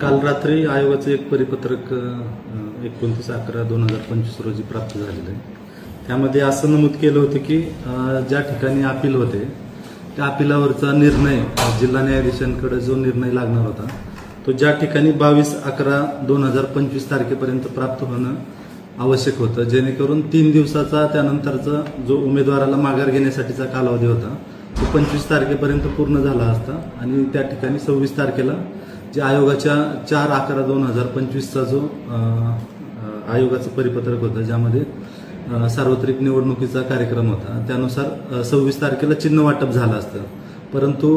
काल रात्री आयोगाचं एक परिपत्रक एकोणतीस अकरा दोन हजार पंचवीस रोजी प्राप्त झालेलं आहे. त्यामध्ये असं नमूद केलं होतं की ज्या ठिकाणी अपील होते त्या अपिलावरचा निर्णय जिल्हा न्यायाधीशांकडे जो निर्णय लागणार होता तो ज्या ठिकाणी बावीस अकरा दोन हजार पंचवीस तारखेपर्यंत प्राप्त होणं आवश्यक होतं जेणेकरून तीन दिवसाचा त्यानंतरचा जो उमेदवाराला माघार घेण्यासाठीचा कालावधी होता तो पंचवीस तारखेपर्यंत पूर्ण झाला असता आणि त्या ठिकाणी सव्वीस तारखेला जे आयोगाच्या चार अकरा दोन हजार पंचवीसचा जो आयोगाचं परिपत्रक होतं ज्यामध्ये सार्वत्रिक निवडणुकीचा कार्यक्रम होता त्यानुसार सव्वीस तारखेला चिन्ह वाटप झालं असतं. परंतु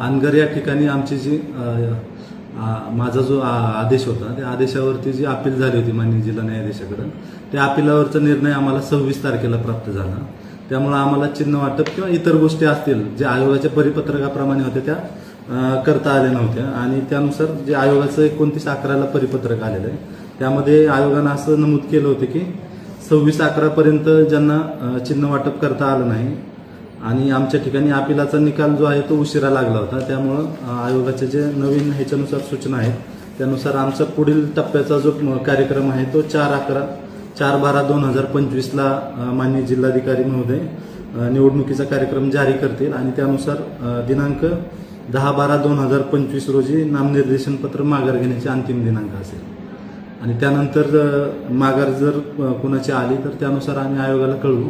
अनगर या ठिकाणी आमची जी माझा जो आदेश होता त्या आदेशावरती जी अपील झाली होती माननीय जिल्हा न्यायाधीशाकडं त्या अपिलावरचा निर्णय आम्हाला सव्वीस तारखेला प्राप्त झाला. त्यामुळे आम्हाला चिन्ह वाटप किंवा इतर गोष्टी असतील ज्या आयोगाच्या परिपत्रकाप्रमाणे होत्या त्या करता आल्या नव्हत्या. आणि त्यानुसार जे आयोगाचं एकोणतीस अकराला परिपत्रक आलेलं आहे त्यामध्ये आयोगानं असं नमूद केलं होतं की सव्वीस अकरापर्यंत ज्यांना चिन्ह वाटप करता आलं नाही आणि आमच्या ठिकाणी अपिलाचा निकाल जो आहे तो उशिरा लागला होता. त्यामुळं आयोगाचे जे नवीन ह्याच्यानुसार सूचना आहेत त्यानुसार आमचा पुढील टप्प्याचा जो कार्यक्रम आहे तो चार अकरा चार बारा दोन हजार पंचवीसला माननीय जिल्हाधिकारी महोदय निवडणुकीचा कार्यक्रम जारी करतील आणि त्यानुसार दिनांक दहा बारा दोन हजार पंचवीस रोजी नामनिर्देशन पत्र माघार घेण्याचे अंतिम दिनांक असेल. आणि त्यानंतर माघार जर कुणाची आली तर त्यानुसार आम्ही आयोगाला कळवू.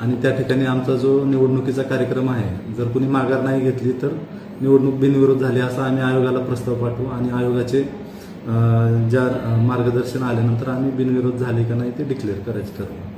आणि त्या ठिकाणी आमचा जो निवडणुकीचा कार्यक्रम आहे जर कुणी माघार नाही घेतली तर निवडणूक बिनविरोध झाली असा आम्ही आयोगाला प्रस्ताव पाठवू आणि आयोगाचे ज्या मार्गदर्शन आल्यानंतर आम्ही बिनविरोध झाले का नाही ते डिक्लेअर करायचं ठरवलं.